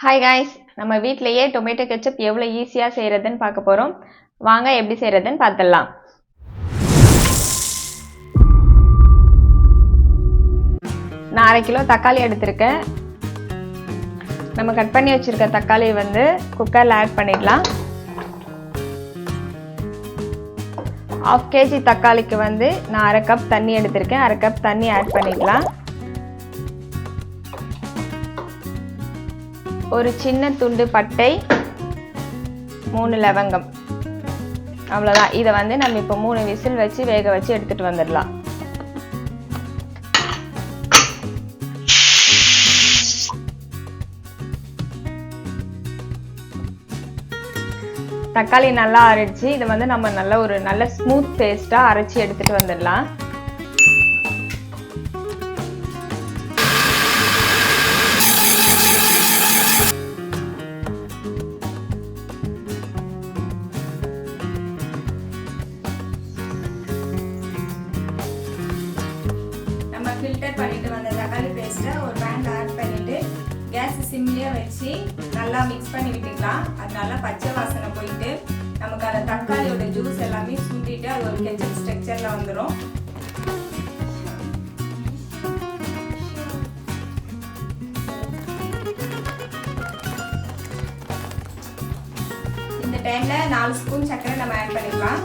Hi guys நம்ம வீட்லேயே tomato ketchup எவ்வளோ ஈஸியாக செய்கிறதுன்னு பார்க்க போகிறோம் வாங்க எப்படி செய்கிறதுன்னு பார்த்துடலாம். நான் அரை கிலோ தக்காளி எடுத்திருக்கேன். நம்ம கட் பண்ணி வச்சுருக்க தக்காளி வந்து குக்கரில் ஆட் பண்ணிடலாம். ஆஃப் கேஜி தக்காளிக்கு வந்து நான் அரை கப் தண்ணி எடுத்திருக்கேன். அரை கப் தண்ணி ஆட் பண்ணிக்கலாம் ஒரு சின்ன துண்டு பட்டை மூணு லவங்கம். அவ்வளோதான் இதை வந்து நம்ம இப்போ மூணு விசில் வச்சு வேக வச்சு எடுத்துகிட்டு வந்துடலாம். தக்காளி நல்லா அரைச்சி இதை வந்து நம்ம நல்ல ஒரு நல்ல ஸ்மூத் பேஸ்ட்டாக அரைச்சி எடுத்துகிட்டு வந்துடலாம். ஃபில்டர் பண்ணிட்டு வந்த தக்காளி பேஸ்ட்டை ஒரு பேனில் ஆட் பண்ணிட்டு கேஸ் சிம்லேயே வச்சு நல்லா மிக்ஸ் பண்ணி விட்டுக்கலாம். அது நல்லா பச்சை வாசனை போயிட்டு நமக்கு அந்த தக்காளியோட ஜூஸ் எல்லாமே சுண்டிட்டு அது ஒரு கெச்சப் ஸ்ட்ரக்சரில் வந்துடும் இந்த டைமில் நாலு ஸ்பூன் சர்க்கரை நம்ம ஆட் பண்ணிக்கலாம்.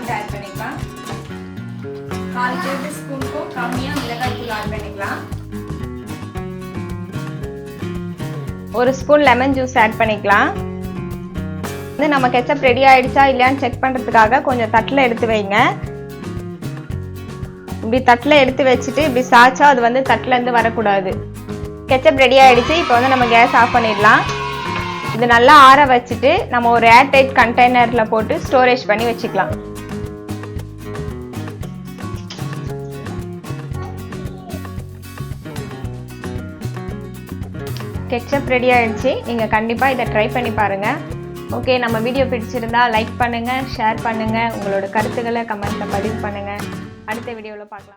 வந்து ஆட் பண்ணிக்கலாம். கால் டேபிள் ஸ்பூனுக்கும் கம்மியாக மிளகாய் தூள் ஆட் பண்ணிக்கலாம். ஒரு ஸ்பூன் லெமன் ஜூஸ் ஆட் பண்ணிக்கலாம். வந்து நம்ம கெச்சப் ரெடி ஆயிடுச்சா இல்லையான்னு செக் பண்ணுறதுக்காக கொஞ்சம் தட்டில் எடுத்து வைங்க. இப்படி தட்டில் எடுத்து வச்சுட்டு இப்படி சாய்ச்சா அது வந்து தட்டிலேருந்து வரக்கூடாது. கெச்சப் ரெடி ஆயிடுச்சு இப்போ வந்து நம்ம கேஸ் ஆஃப் பண்ணிடலாம். இது நல்லா ஆற வச்சுட்டு நம்ம ஒரு ஏர் டைட் கண்டெய்னரில் போட்டு ஸ்டோரேஜ் பண்ணி வச்சுக்கலாம். கெச்சப் ரெடி ஆயிடுச்சு. நீங்கள் கண்டிப்பாக இதை ட்ரை பண்ணி பாருங்கள் ஓகே நம்ம வீடியோ பிடிச்சிருந்தா லைக் பண்ணுங்கள் ஷேர் பண்ணுங்கள் உங்களோட கருத்துக்களை கமெண்ட்டில் பதிவு பண்ணுங்கள் அடுத்த வீடியோவில் பார்க்கலாம்.